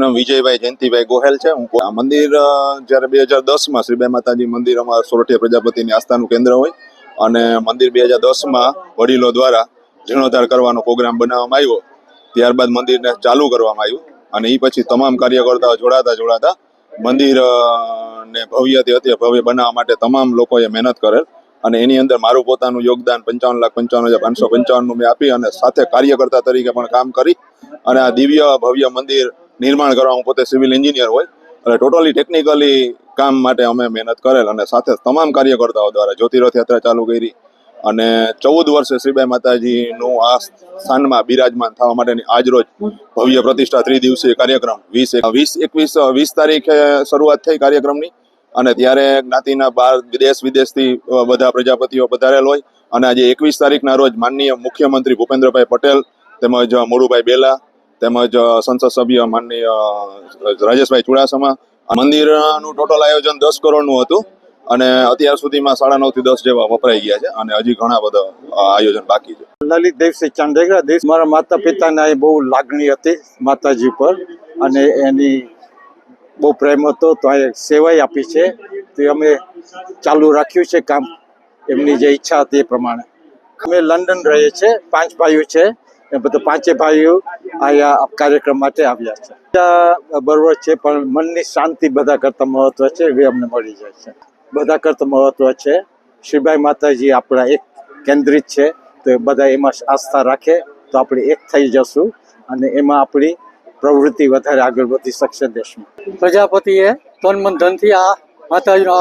નામ વિજયભાઈ જયંતિભાઈ ગોહેલ છે. હું આ મંદિર જ્યારે બે હજાર દસમાં શ્રીબાઈ માતાજી મંદિર અમારા સોરઠિયા પ્રજાપતિની આસ્થાનું કેન્દ્ર હોય અને મંદિર બે હજાર દસમાં વડીલો દ્વારા જીર્ણોદ્ધાર કરવાનો પ્રોગ્રામ બનાવવામાં આવ્યો. ત્યારબાદ મંદિરને ચાલુ કરવામાં આવ્યું અને એ પછી તમામ કાર્યકર્તાઓ જોડાતા જોડાતા મંદિર ને ભવ્યથી અતિ ભવ્ય બનાવવા માટે તમામ લોકોએ મહેનત કરેલ અને એની અંદર મારું પોતાનું યોગદાન પંચાવન લાખ પંચાવન હજાર પાંચસો પંચાવનનું મેં આપી અને સાથે કાર્યકર્તા તરીકે પણ કામ કરી અને આ દિવ્ય ભવ્ય મંદિર નિર્માણ કરવા હું પોતે સિવિલ એન્જિનિયર હોય. એટલે ટોટલી ટેકનિકલી કામ માટે અમે મહેનત કરેલ અને સાથે તમામ કાર્યકર્તાઓ દ્વારા જ્યોતિરથ યાત્રા ચાલુ કરી. અને ચૌદ વર્ષે શ્રીબાઈ માતાજીનું આ સ્થાનમાં બિરાજમાન થવા માટેની આજરોજ ભવ્ય પ્રતિષ્ઠા ત્રિદિવસીય કાર્યક્રમ વીસ વીસ એકવીસ, વીસ તારીખે શરૂઆત થઈ કાર્યક્રમની. અને ત્યારે જ્ઞાતિના બાર દેશ વિદેશથી બધા પ્રજાપતિઓ પધારેલ હોય. અને આજે એકવીસ તારીખના રોજ માનનીય મુખ્યમંત્રી ભૂપેન્દ્રભાઈ પટેલ તેમજ મોડુભાઈ બેલા તેમજ સંસદ સભ્ય માનનીય રાજેશભાઈ ચુડાસમા. મંદિરનું ટોટલ આયોજન દસ કરોડનું હતું અને અત્યાર સુધીમાં સાડા નવથી દસ જેવા વપરાઈ ગયા છે અને હજી ઘણા બધા આયોજન બાકી છે. લલિત દેવસિંહ ચાંદેગરા દેશ મારા માતા પિતાને બહુ લાગણી હતી માતાજી પર અને એની બહુ પ્રેમ હતો તો એ સેવાય આપી છે. તે અમે ચાલુ રાખ્યું છે કામ. એમની જે ઈચ્છા હતી એ પ્રમાણે. અમે લંડન રહીએ છીએ, પાંચ ભાઈઓ છે. બધા પાંચે ભાઈઓ અહીંયા કાર્યક્રમ માટે આવ્યા છે. બરોબર છે પણ મનની શાંતિ બધા કરતાં મહત્વ છે એ અમને મળી જાય છે. બધા કરતાં મહત્વ છે. શ્રીભાઈ માતાજી આપણા એક કેન્દ્રિત છે, તો બધા એમાં આસ્થા રાખે તો આપણે એક થઈ જશું અને એમાં આપણી પ્રવૃત્તિ વધારે આગળ વધી શકશે દેશમાં. પ્રજાપતિએ તન મન ધનથી આ માતાજીનો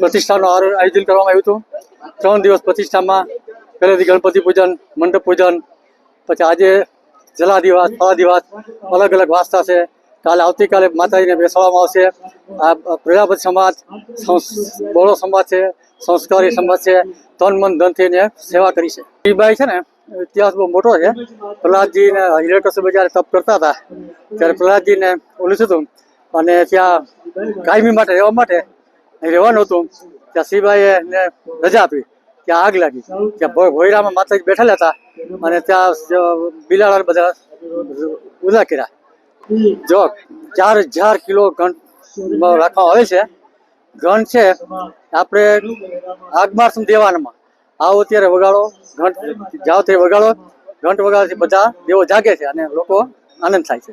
પ્રતિષ્ઠાનું આયોજન કરવામાં આવ્યું હતું. ત્રણ દિવસ પ્રતિષ્ઠામાં પહેલેથી ગણપતિ પૂજન, મંડપ પૂજન પછી આજે જલા દિવસ ફળા દિવસ અલગ અલગ વાસ્તા છે. કાલે આવતીકાલે માતાજીને બેસાડવામાં આવશે. આ પ્રજાપતિ સમાજ બોળો સમાજ છે, સંસ્કારી સમાજ છે. તન મન ધનથી એને સેવા કરી છે. શ્રીબાઈ છે ને, ઇતિહાસ બહુ મોટો છે. પ્રહલાદજીને હિરણ્યકશ્યપ જ્યારે તપ કરતા હતા, ત્યારે પ્રહલાદજીને ઓલું હતું અને ત્યાં કાયમી માટે રહેવા માટે રહેવાનું હતું. ત્યાં શિવાએ રજા આપી. ત્યાં આગ લાગી. ત્યાં ભોયરામાં માતાજી બેઠેલા હતા અને ત્યાં બિલાડા બધા ઉદા કર્યા. જો, ચાર હજાર કિલો ઘન રાખવામાં આવે છે. ઘન છે, આપણે આગમાર સમ દેવાનામાં. આવો ત્યારે વગાડો ઘંટ જાઓ ત્યારે વગાડો. ઘંટ વગાડવાથી બધા દેવો જાગે છે અને લોકો આનંદ થાય છે.